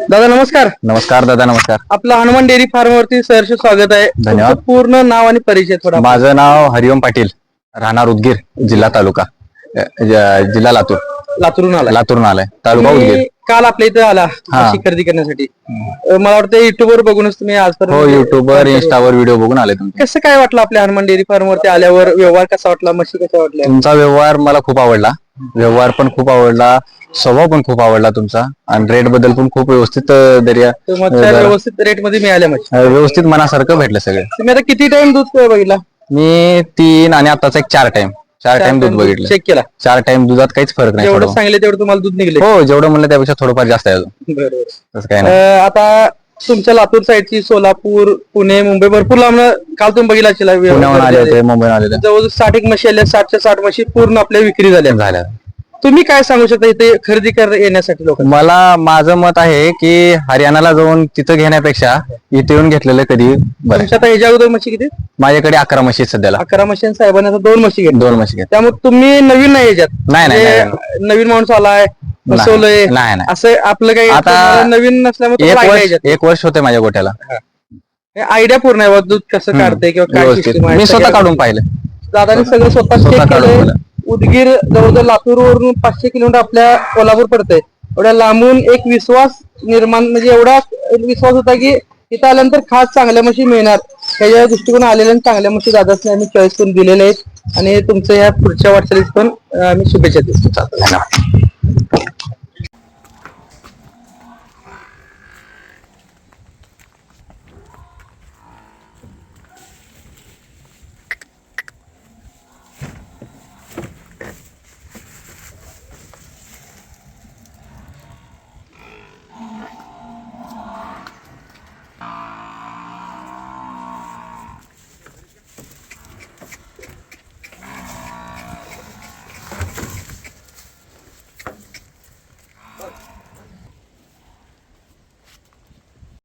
दादा नमस्कार. नमस्कार दादा नमस्कार. आपलं हनुमान डेअरी फार्म वरती सहर्ष स्वागत आहे. धन्यवाद. तुमचं पूर्ण नाव आणि परिचय थोडा माझं नाव हरिओम पाटील राहणार उदगीर जिल्हा तालुका. अ, ज- जिल्हा लातूर. लातूरून आला लातूरून आलाय. तालुका उदगीर. काल आपल्या इथे आला खरेदी करण्यासाठी. अं, मला वाटतं युट्यूब वर बघूनच तुम्ही आज हो युट्यूबवर इंस्टावर व्हिडिओ बघून आले तुमचे कसं काय वाटलं आपल्या हनुमान डेअरी फार्म वरती आल्यावर? व्यवहार कसा वाटला? म्हशी कशा वाटल्या? तुमचा व्यवहार मला खूप आवडला. व्यवहार पण खूप आवडला. स्वभाव पण खूप आवडला तुमचा. आणि रेटबद्दल पण खूप व्यवस्थित दर्या तर व्यवस्थित रेटमध्ये मिळाल्या अ, व्यवस्थित मनासारखं भेटलं सगळं. तुम्ही आता किती टाइम दूध बघितला? मी तीन आणि आताचा एक चार टाइम चार टाइम दूध बघितलं. चेक केला. चार टाइम दुधात काहीच फरक नाही जेवढं थोडं. सांगितलं तेवढं तुम्हाला दूध निघले. हो जेवढं म्हणलं त्यापेक्षा थोडंफार जास्त आहे अजून. बरोबर. तसं काय नाही. अं, आता तुमच्या लातूर साईडची सोलापूर पुणे मुंबई भरपूर लांब काल तुम्ही बघितला असेल. पुण्याहून आले गर्दी होते मुंबईहून आले होते. जवळजवळ साठ एक म्हशी आल्या साठच्या साठ म्हशी पूर्ण आपल्या विक्री झाल्या. झाल्या. तुम्ही काय सांगू शकता इथे खरेदी कर येण्यासाठी लोक मला माझं मत आहे की हरियाणाला जाऊन तिथं घेण्यापेक्षा इथे येऊन घेतलेलं कधी बरं तुमच्या आता ह्याच्या अगोदर म्हशी किती? माझ्याकडे अकरा म्हशी आहेत सध्याला. अकरा म्हशी आणि साहेबांनी आता दोन म्हशी घेतल्या दोन म्हशी घेत त्यामुळे तुम्ही नवीन नाही याच्यात नाही, नाही, म्हणजे नवीन माणूस आलाय बसवलंय नाही, नाही. असं आपलं काही आता तुम्हाला नवीन नसल्यामुळे एक तुम्हाला idea वर्ष याच्यात. एक वर्ष होते माझ्या गोट्याला. आयडिया पूर्ण आहे बा, दूध कसं काढते किंवा काय व्यवस्थित. system आहे, मी स्वतः काढून पाहिलं. दादाने सगळं स्वतः स्वतः चेक काढून केलंय. उदगीर जवळजवळ लातूरवरून पाचशे किलोमीटर आपल्या कोल्हापूर पडतंय. एवढ्या लांबून एक विश्वास निर्माण म्हणजे एवढा विश्वास होता की इथं आल्यानंतर खास चांगल्या म्हशी मिळणार. त्याच्या दृष्टिकोन आलेल्या आणि चांगल्या म्हशी दादाच आम्ही चॉईस करून दिलेल्या आहेत. आणि तुमचं या पुढच्या वाटचालीस पण आम्ही शुभेच्छा देतो. धन्यवाद.